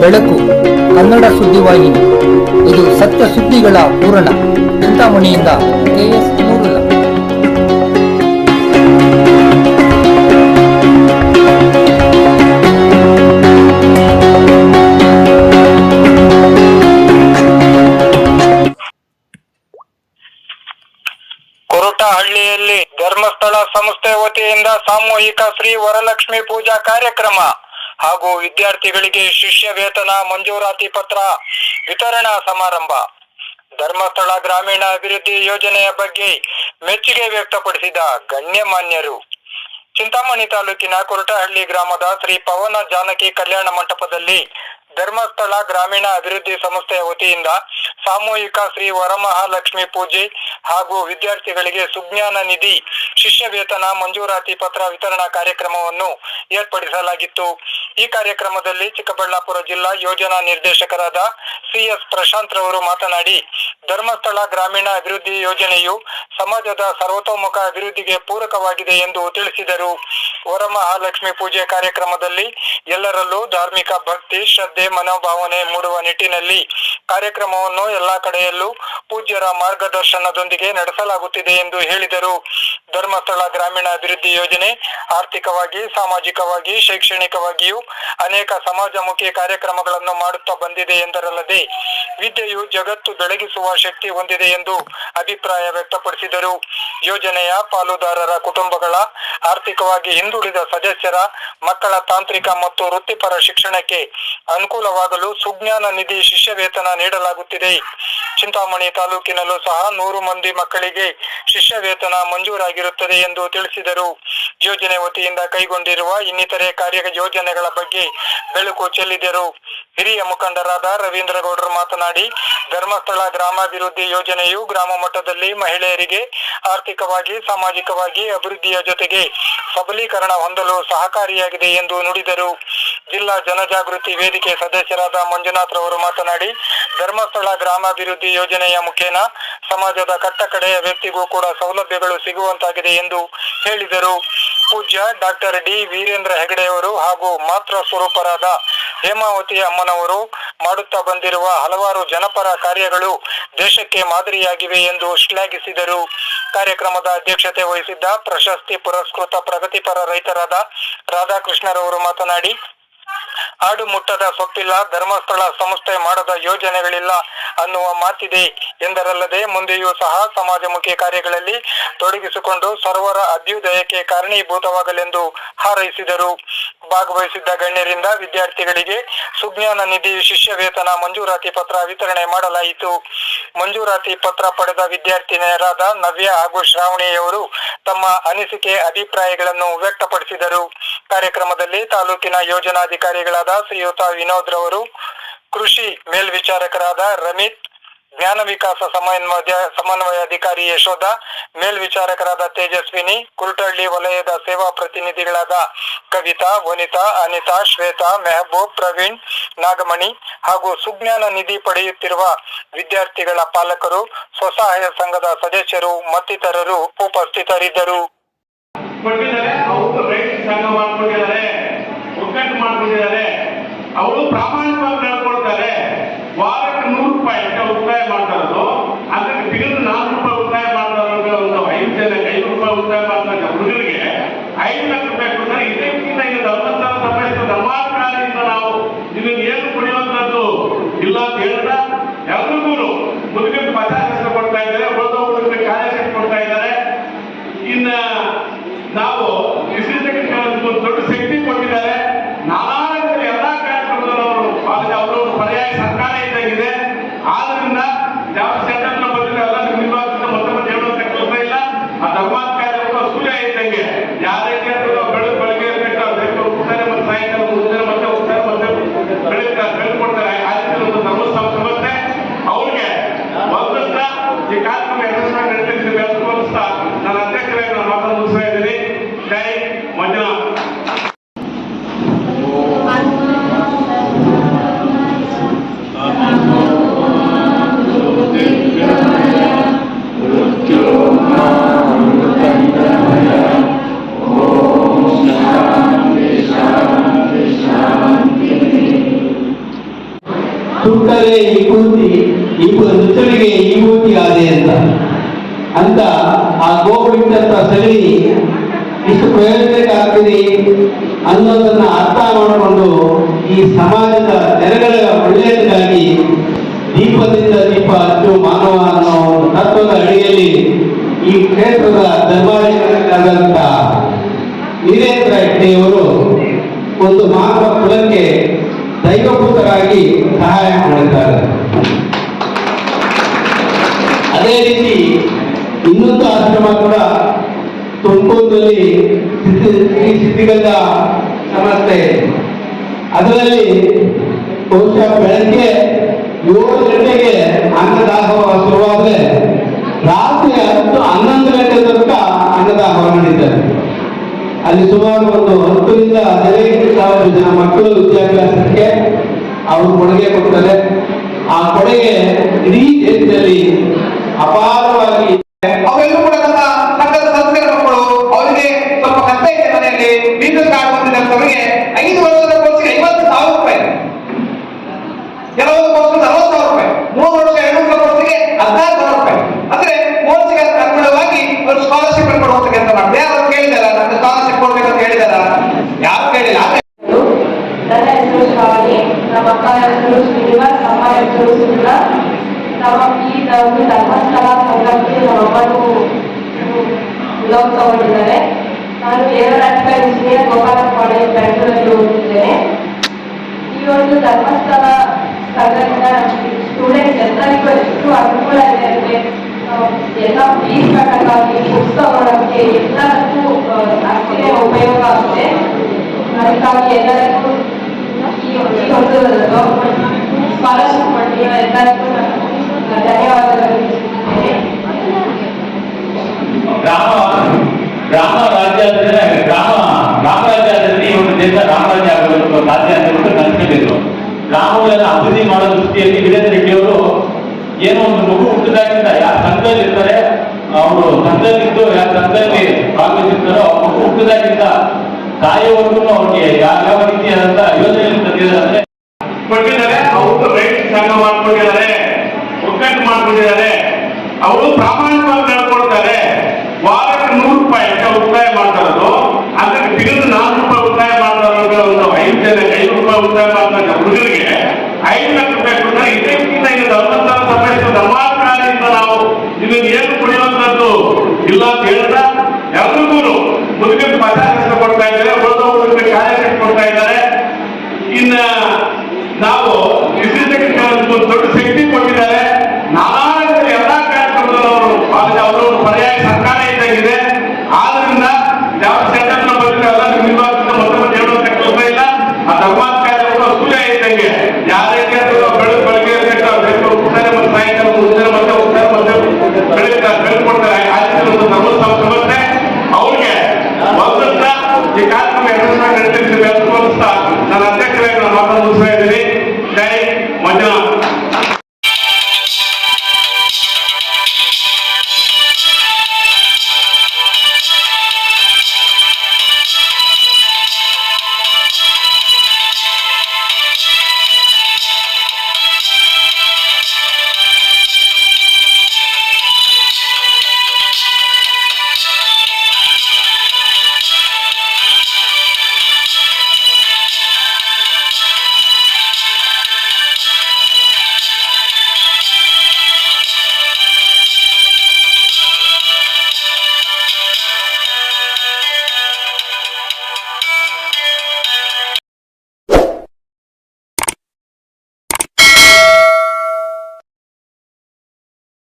ಬೆಳಕು ಕನ್ನಡ ಸುದ್ದಿವಾಹಿನಿ. ಇದು ಸತ್ಯ ಸುದ್ದಿಗಳ ಪೂರಣ ಚಿಂತಾಮಣಿಯಿಂದ ಕೆಎಸ್ ಮೂರುಲ ಕೊರಟಹಳ್ಳಿಯಲ್ಲಿ ಧರ್ಮಸ್ಥಳ ಸಂಸ್ಥೆ ವತಿಯಿಂದ ಸಾಮೂಹಿಕ ಶ್ರೀ ವರಲಕ್ಷ್ಮಿ ಪೂಜಾ ಕಾರ್ಯಕ್ರಮ. ಹಾಗೂ ವಿದ್ಯಾರ್ಥಿಗಳಿಗೆ ಶಿಷ್ಯ ವೇತನ ಮಂಜೂರಾತಿ ಪತ್ರ ವಿತರಣಾ ಸಮಾರಂಭ. ಧರ್ಮಸ್ಥಳ ಗ್ರಾಮೀಣ ಅಭಿವೃದ್ಧಿ ಯೋಜನೆಯ ಬಗ್ಗೆ ಮೆಚ್ಚುಗೆ ವ್ಯಕ್ತಪಡಿಸಿದ ಗಣ್ಯಮಾನ್ಯರು. ಚಿಂತಾಮಣಿ ತಾಲೂಕಿನ ಕುರಟಹಳ್ಳಿ ಗ್ರಾಮದ ಶ್ರೀ ಪವನ ಜಾನಕಿ ಕಲ್ಯಾಣ ಮಂಟಪದಲ್ಲಿ ಧರ್ಮಸ್ಥಳ ಗ್ರಾಮೀಣ ಅಭಿವೃದ್ಧಿ ಸಂಸ್ಥೆಯ ವತಿಯಿಂದ ಸಾಮೂಹಿಕ ಶ್ರೀ ವರಮಹಾಲಕ್ಷ್ಮಿ ಪೂಜೆ ಹಾಗೂ ವಿದ್ಯಾರ್ಥಿಗಳಿಗೆ ಸುಜ್ಞಾನ ನಿಧಿ ಶಿಷ್ಯ ವೇತನ ಮಂಜೂರಾತಿ ಪತ್ರ ವಿತರಣಾ ಕಾರ್ಯಕ್ರಮವನ್ನು ಏರ್ಪಡಿಸಲಾಗಿತ್ತು. ಈ ಕಾರ್ಯಕ್ರಮದಲ್ಲಿ ಚಿಕ್ಕಬಳ್ಳಾಪುರ ಜಿಲ್ಲಾ ಯೋಜನಾ ನಿರ್ದೇಶಕರಾದ ಸಿಎಸ್ ಪ್ರಶಾಂತ್ ರವರು ಮಾತನಾಡಿ, ಧರ್ಮಸ್ಥಳ ಗ್ರಾಮೀಣ ಅಭಿವೃದ್ಧಿ ಯೋಜನೆಯು ಸಮಾಜದ ಸರ್ವತೋಮುಖ ಅಭಿವೃದ್ಧಿಗೆ ಪೂರಕವಾಗಿದೆ ಎಂದು ತಿಳಿಸಿದರು. ವರಮಹಾಲಕ್ಷ್ಮಿ ಪೂಜೆ ಕಾರ್ಯಕ್ರಮದಲ್ಲಿ ಎಲ್ಲರಲ್ಲೂ ಧಾರ್ಮಿಕ ಭಕ್ತಿ, ಶ್ರದ್ಧೆ, ಮನೋಭಾವನೆ ಮೂಡುವ ನಿಟ್ಟಿನಲ್ಲಿ ಕಾರ್ಯಕ್ರಮವನ್ನು ಎಲ್ಲಾ ಕಡೆಯಲ್ಲೂ ಪೂಜ್ಯರ ಮಾರ್ಗದರ್ಶನದೊಂದಿಗೆ ನಡೆಸಲಾಗುತ್ತಿದೆ ಎಂದು ಹೇಳಿದರು. ಧರ್ಮಸ್ಥಳ ಗ್ರಾಮೀಣ ಅಭಿವೃದ್ಧಿ ಯೋಜನೆ ಆರ್ಥಿಕವಾಗಿ, ಸಾಮಾಜಿಕವಾಗಿ, ಶೈಕ್ಷಣಿಕವಾಗಿಯೂ ಅನೇಕ ಸಮಾಜಮುಖಿ ಕಾರ್ಯಕ್ರಮಗಳನ್ನು ಮಾಡುತ್ತಾ ಬಂದಿದೆ ಎಂದರಲ್ಲದೆ, ವಿದ್ಯೆಯು ಜಗತ್ತು ಬೆಳಗಿಸುವ ಶಕ್ತಿ ಹೊಂದಿದೆ ಎಂದು ಅಭಿಪ್ರಾಯ ವ್ಯಕ್ತಪಡಿಸಿದರು. ಯೋಜನೆಯ ಪಾಲುದಾರರ ಕುಟುಂಬಗಳ ಆರ್ಥಿಕವಾಗಿ ಹಿಂದುಳಿದ ಸದಸ್ಯರ ಮಕ್ಕಳ ತಾಂತ್ರಿಕ ಮತ್ತು ವೃತ್ತಿಪರ ಶಿಕ್ಷಣಕ್ಕೆ ಅನುಕೂಲವಾಗಲು ಸುಜ್ಞಾನ ನಿಧಿ ಶಿಷ್ಯ ವೇತನ ನೀಡಲಾಗುತ್ತಿದೆ. ಚಿಂತಾಮಣಿ ತಾಲೂಕಿನಲ್ಲೂ ಸಹ ನೂರು ಮಂದಿ ಮಕ್ಕಳಿಗೆ ಶಿಷ್ಯ ವೇತನ ಮಂಜೂರಾಗಿರುತ್ತದೆ ಎಂದು ತಿಳಿಸಿದರು. ಯೋಜನೆ ವತಿಯಿಂದ ಕೈಗೊಂಡಿರುವ ಇನ್ನಿತರೆ ಕಾರ್ಯ ಯೋಜನೆಗಳ ಬಗ್ಗೆ ಬೆಳಕು ಚೆಲ್ಲಿದರು. ಹಿರಿಯ ಮುಖಂಡರಾದ ರವೀಂದ್ರ ಗೌಡರು ಮಾತನಾಡಿ, ಧರ್ಮಸ್ಥಳ ಗ್ರಾಮಾಭಿವೃದ್ಧಿ ಯೋಜನೆಯು ಗ್ರಾಮ ಮಟ್ಟದಲ್ಲಿ ಮಹಿಳೆಯರಿಗೆ ಆರ್ಥಿಕವಾಗಿ, ಸಾಮಾಜಿಕವಾಗಿ ಅಭಿವೃದ್ಧಿಯ ಜೊತೆಗೆ ಸಬಲೀಕರಣ ಹೊಂದಲು ಸಹಕಾರಿಯಾಗಿದೆ ಎಂದು ನುಡಿದರು. ಜಿಲ್ಲಾ ಜನಜಾಗೃತಿ ವೇದಿಕೆ ಸದಸ್ಯರಾದ ಮಂಜುನಾಥ್ ರವರು ಮಾತನಾಡಿ, ಧರ್ಮಸ್ಥಳ ಗ್ರಾಮಾಭಿವೃದ್ಧಿ ಯೋಜನೆಯ ಮುಖೇನ ಸಮಾಜದ ಕಟ್ಟಕಡೆಯ ವ್ಯಕ್ತಿಗೂ ಕೂಡ ಸೌಲಭ್ಯಗಳು ಸಿಗುವಂತಾಗಿದೆ ಎಂದು ಹೇಳಿದರು. ಪೂಜ್ಯ ಡಾಕ್ಟರ್ ಡಿ ವೀರೇಂದ್ರ ಹೆಗಡೆಯವರು ಹಾಗೂ ಮಾತೃ ಸ್ವರೂಪರಾದ ಹೇಮಾವತಿ ಅಮ್ಮನವರು ಮಾಡುತ್ತಾ ಬಂದಿರುವ ಹಲವಾರು ಜನಪರ ಕಾರ್ಯಗಳು ದೇಶಕ್ಕೆ ಮಾದರಿಯಾಗಿವೆ ಎಂದು ಶ್ಲಾಘಿಸಿದರು. ಕಾರ್ಯಕ್ರಮದ ಅಧ್ಯಕ್ಷತೆ ವಹಿಸಿದ್ದ ಪ್ರಶಸ್ತಿ ಪುರಸ್ಕೃತ ಪ್ರಗತಿಪರ ರೈತರಾದ ರಾಧಾಕೃಷ್ಣರವರು ಮಾತನಾಡಿ ಆಡು ಮುಟ್ಟದ ಸೊಪ್ಪಿಲ್ಲ ಧರ್ಮಸ್ಥಳ ಸಂಸ್ಥೆ ಮಾಡದ ಯೋಜನೆಗಳಿಲ್ಲ ಅನ್ನುವ ಮಾತಿದೆ ಎಂದರಲ್ಲದೆ ಮುಂದೆಯೂ ಸಹ ಸಮಾಜಮುಖಿ ಕಾರ್ಯಗಳಲ್ಲಿ ತೊಡಗಿಸಿಕೊಂಡು ಸರ್ವರ ಅಭ್ಯುದಯಕ್ಕೆ ಕಾರಣೀಭೂತವಾಗಲೆಂದು ಹಾರೈಸಿದರು. ಭಾಗವಹಿಸಿದ್ದ ಗಣ್ಯರಿಂದ ವಿದ್ಯಾರ್ಥಿಗಳಿಗೆ ಸುಜ್ಞಾನ ನಿಧಿ ಶಿಷ್ಯ ವೇತನ ಮಂಜೂರಾತಿ ಪತ್ರ ವಿತರಣೆ ಮಾಡಲಾಯಿತು. ಮಂಜೂರಾತಿ ಪತ್ರ ಪಡೆದ ವಿದ್ಯಾರ್ಥಿನಿಯರಾದ ನವ್ಯ ಹಾಗೂ ಶ್ರಾವಣಿಯವರು ತಮ್ಮ ಅನಿಸಿಕೆ, ಅಭಿಪ್ರಾಯಗಳನ್ನು ವ್ಯಕ್ತಪಡಿಸಿದರು. ಕಾರ್ಯಕ್ರಮದಲ್ಲಿ ತಾಲೂಕಿನ ಯೋಜನಾಧಿಕಾರಿಗಳಾದ ಶ್ರೀಯುತ ವಿನೋದ್ ರವರು ಕೃಷಿ ಮೇಲ್ವಿಚಾರಕರಾದ ರಮಿತ್ ಜ್ಞಾನ ವಿಕಾಸ ಸಮನ್ವಯ ಸಮನ್ವಯ ಅಧಿಕಾರಿ ಯಶೋಧ ಮೇಲ್ವಿಚಾರಕರಾದ ತೇಜಸ್ವಿನಿ ಕುರುಟಳ್ಳಿ ವಲಯದ ಸೇವಾ ಪ್ರತಿನಿಧಿಗಳಾದ ಕವಿತಾ, ವನಿತಾ, ಅನಿತಾ, ಶ್ವೇತಾ, ಮೆಹಬೂಬ್, ಪ್ರವೀಣ್, ನಾಗಮಣಿ ಹಾಗೂ ಸುಜ್ಞಾನ ನಿಧಿ ಪಡೆಯುತ್ತಿರುವ ವಿದ್ಯಾರ್ಥಿಗಳ ಪಾಲಕರು, ಸ್ವಸಹಾಯ ಸಂಘದ ಸದಸ್ಯರು, ಮತ್ತಿತರರು ಉಪಸ್ಥಿತರಿದ್ದರು. ಅವರು ಪ್ರಾಮಾಣಿಕವಾಗಿ ನಡ್ಕೊಳ್ತಾರೆ ವಾರಕ್ಕೆ ನೂರು ರೂಪಾಯಿ ಅಂತ ಉಳಿತಾಯ ಮಾಡ್ತಾ ಇರೋದು. ಅದಕ್ಕೆ ತಿಂಗಳು ನಾಲ್ಕು ರೂಪಾಯಿ ಉಳಿತಾಯ ಮಾಡ್ತಾ ಇರೋದು ಒಂದು ಐದು ಜನಕ್ಕೆ ಐದು ರೂಪಾಯಿ ಉಳಿತಾಯ ಮಾಡ್ತಾ ಹುಡುಗರಿಗೆ ಐದು ಲಕ್ಷ ರೂಪಾಯಿ ಕೊಡ್ತಾರೆ ಇದಕ್ಕಿಂತ ಈಗ ಧರ್ಮಸ್ಥಳ ಸಮೇತ ಧರ್ಮಾಧಿಕಾರಿಯಿಂದ ನಾವು ಇದನ್ನ ಏನು ಕುಡಿಯುವಂಥದ್ದು ಇಲ್ಲ ಅಂತ ಹೇಳ್ತಾ ಎಲ್ರಿಗೂ ಮುದುಕಕ್ಕೆ ಪಚಾರ ಕೊಡ್ತಾ ಇದ್ದಾರೆ ಉಳಿದವರಿಗೆ ಕಾರ್ಯಶಕ್ತಿ ಕೊಡ್ತಾ ಇದ್ದಾರೆ. ಇನ್ನ ನಾವು ಇತ್ತೀಚೆಗೆ ಒಂದು ದೊಡ್ಡ ಶಕ್ತಿ ಕೊಟ್ಟಿದ್ದಾರೆ ನಾನಾ ರೀತಿಯ ಎಲ್ಲಾ ಕಾರ್ಯಕ್ರಮದಲ್ಲಿ ಅವರು ಪಾಲ್ಗೊಳ್ಳಿ ಅವರು ಪರ್ಯಾಯ ಸರ್ಕಾರ ಇದ್ದಂಗಿದೆ ಆದ್ರಿಂದ ಯಾವ ಸೆಂಟರ್ ಬಂದಿಲ್ಲ ಎಲ್ಲ ನಿಭಾಯಿಸಿದ ಮತ್ತೆ ಮತ್ತೆ ಹೇಳುವಂತ ಕೆಲಸ ಇಲ್ಲ. ಆ ಧರ್ಮಾಧಿಕಾರಿಗಳು ಸೂರ್ಯ ಇದ್ದಂಗೆ ಯಾರೇ ಸುಟ್ಟರೆ ಈ ಕೂತಿ, ಈ ನುಚ್ಚಲಿಗೆ ಈ ಕೂತಿ ಆದೆ ಅಂತ. ಅಂತ ಆ ಗೋಬಿಟ್ಟಂತ ಸರಿ ಇಷ್ಟು ಪ್ರಯೋಜನಕ್ಕಾಗ್ತೀರಿ ಅನ್ನೋದನ್ನ ಅರ್ಥ ಮಾಡಿಕೊಂಡು ಈ ಸಮಾಜದ ನೆರೆಗಳ ಒಳ್ಳೆಯದಕ್ಕಾಗಿ ದೀಪದಿಂದ ದೀಪ ಹಚ್ಚು ಮಾನವ ಅನ್ನೋ ತತ್ವದ ಅಡಿಯಲ್ಲಿ ಈ ಕ್ಷೇತ್ರದ ಧರ್ಮಾಧಿಕಾರಿಗಳಾದಂಥ ವೀರೇಂದ್ರ ಹೆಗ್ಡೆಯವರು ಒಂದು ಮಾನವ ಕುಲಕ್ಕೆ ದೈವಭೂತರಾಗಿ ಸಹಾಯ ಮಾಡಿದ್ದಾರೆ. ಅದೇ ರೀತಿ ಇನ್ನೊಂದು ಆಶ್ರಮ ಕೂಡ ತುಮಕೂರಿನಲ್ಲಿ ಸಿದ್ಧಿ ಶ್ರೀ ಸಿದ್ಧಿಗಂಧ ಸಂಸ್ಥೆ. ಅದರಲ್ಲಿ ಬಹುಶಃ ಬೆಳಗ್ಗೆ ಏಳು ಗಂಟೆಗೆ ಅನ್ನದಾಹ ಶುರುವಾದ್ರೆ ರಾತ್ರಿ ಹತ್ತು ಹನ್ನೊಂದು ಗಂಟೆ ತನಕ ಅನ್ನದಾಹವ ನಡೀತಾರೆ ಅಲ್ಲಿ ಸುಮಾರು ಒಂದು ಕೊಡುಗೆ ಕೊಡ್ತಾರೆ ಆ ಕೊಡುಗೆ ಇಡೀ ದೇಶದಲ್ಲಿ ಒಂದು ಧರ್ಮಸ್ಥಳ ಸಂಘಕ್ಕೆ ನಮ್ಮ ಅಮ್ಮನು ಲೋನ್ ನಾನು ಕೇರಳ ಇಂಜಿನಿಯರ್ ಗೋಪಾಲ ಕಾಲೇಜ್ ಬೆಂಗಳೂರಲ್ಲಿ ಓದಿದ್ದೇನೆ ಈ ಒಂದು ಧರ್ಮಸ್ಥಳ ಸಂಘದಿಂದ ಸ್ಟೂಡೆಂಟ್ಸ್ ಎಲ್ಲರಿಗೂ ಎಷ್ಟು ಅನುಕೂಲ ಇದೆ ಅಂದ್ರೆ ಎಲ್ಲ ಫೀಸ್ ಕಟ್ಟಕ್ಕಾಗಿ ಪುಸ್ತಕ ಮಾಡೋಕ್ಕೆ ಎಲ್ಲರಿಗೂ ಅಷ್ಟೇ ಉಪಯೋಗ ಆಗುತ್ತೆ. ಅದಕ್ಕಾಗಿ ಎಲ್ಲರಿಗೂ ಈ ಒಂದು ಸ್ಕಾಲರ್ಶಿಪ್ ಮಾಡಿ ಎಲ್ಲರಿಗೂ ನಾನು ಧನ್ಯವಾದಗಳು ತಿಳಿಸುತ್ತೇನೆ ಗ್ರಾಮ ಗ್ರಾಮ ರಾಜ್ಯ ಗ್ರಾಮ ರಾಮರಾಜ್ಯ ಆದ್ರೆ ಈ ಒಂದು ದೇಶ ರಾಮರಾಜ್ಯ ಆಗಬೇಕು ಸಾಧ್ಯ ಅಂತ ಕನ್ಸ್ಕೊಂಡಿದ್ರು ಗ್ರಾಮಗಳನ್ನ ಅಭಿವೃದ್ಧಿ ಮಾಡೋ ದೃಷ್ಟಿಯಲ್ಲಿ ವೀರೇಂದ್ರ ರೆಡ್ಡಿ ಅವರು ಏನೋ ಒಂದು ಮಗು ಹುಟ್ಟಿದಾಗಿಂದ ಯಾರ ಸಂಘದಲ್ಲಿ ಇರ್ತಾರೆ, ಅವರು ಸಂಘದಲ್ಲಿದ್ದು ಯಾರ ಸಂಘದಲ್ಲಿ ಭಾಗವಹಿಸಿರ್ತಾರೋ ಮಗು ಹುಟ್ಟಿದಾಗಿಂದ ತಾಯಿಯವರೆಗೂ ಅವ್ರಿಗೆ ಯಾವ ರೀತಿಯಾದಂತ ಯೋಜನೆ ತಂದಿದ್ದಾರೆ ಕೊಟ್ಟಿದ್ದಾರೆ, ಅವರು ರೈತ ಸಂಘ ಮಾಡ್ಕೊಂಡಿದ್ದಾರೆ, ಒಕ್ಕಟ್ಟು ಮಾಡ್ಕೊಂಡಿದ್ದಾರೆ. ಅವರು ಪ್ರಾಮಾಣಿಕವಾಗಿ ನಡ್ಕೊಳ್ತಾರೆ ವಾರಕ್ಕೆ ನೂರು ರೂಪಾಯಿ ಅಂತ ಉಳಿತಾಯ ಮಾಡ್ತಾರದು ಅದಕ್ಕೆ ತಿಂಗಳು ನಾಲ್ಕು ರೂಪಾಯಿ ಉಳಿತಾಯ ಮಾಡ್ತಾರೆ ಒಂದು ಐದು ಜನ ಐದು ಅಂತ ಹುಡುಗರಿಗೆ ಐದು ಲಕ್ಷ ರೂಪಾಯಿ ಕೊಟ್ಟರೆ ಇದಕ್ಕಿಂತ ಇದು ಧರ್ಮಸ್ಥಾನ ಸಂಬಂಧಿಸಿದ ಧರ್ಮಾಧಿಕಾರಿಯಿಂದ ನಾವು ಇದನ್ನ ಏನು ಕುಡಿಯುವಂತದ್ದು ಇಲ್ಲ ಅಂತ ಹೇಳ್ತಾ ಎಲ್ರಿಗೂ ಮುದುಕಕ್ಕೆ ಪಚಾಸ ಕೊಡ್ತಾ ಇದ್ದಾರೆ ಉಳಿದವರಿಗೆ ಕಾರ್ಯಕ್ಕೆ ಕೊಡ್ತಾ ಇದ್ದಾರೆ ಇನ್ನ ನಾವು ಒಂದು ದೊಡ್ಡ ಶಕ್ತಿ ಕೊಟ್ಟಿದ್ದಾರೆ ನಾನಾ ಎಲ್ಲ ಎಲ್ಲಾ ಕಾರ್ಯಕ್ರಮದಲ್ಲಿ ಅವರು ಪರ್ಯಾಯ ಸರ್ಕಾರ ಇದ್ದಂಗಿದೆ ಆದ್ರಿಂದ ಯಾವ ಸೆಂಟರ್ ಬಂದಿದೆ ಎಲ್ಲ ನಿರ್ವಾಹಕ ಮತ್ತೆ ಮತ್ತೆ ಹೇಳುವಂತ ಕೆಲಸ ಇಲ್ಲ ಆ ಧರ್ಮಾಧಿಕಾರಿ ಕೂಡ ಸೂರ್ಯ ಇದ್ದಂಗೆ ಯಾರೇ ಬೆಳಗ್ಗೆ ಬೆಳಗ್ಗೆ ಉತ್ತರ ಮತ್ತೆ ಸಾಯಂಕಾಲ ಉತ್ತರ ಮತ್ತೆ ಉತ್ತರ ಒಂದು ಧರ್ಮಸ್ಥಳ ಸಂಸ್ಥೆ ಅವ್ರಿಗೆ ಈ ಕಾರ್ಯಕ್ರಮ ಎರಡು ಸಾವಿರದ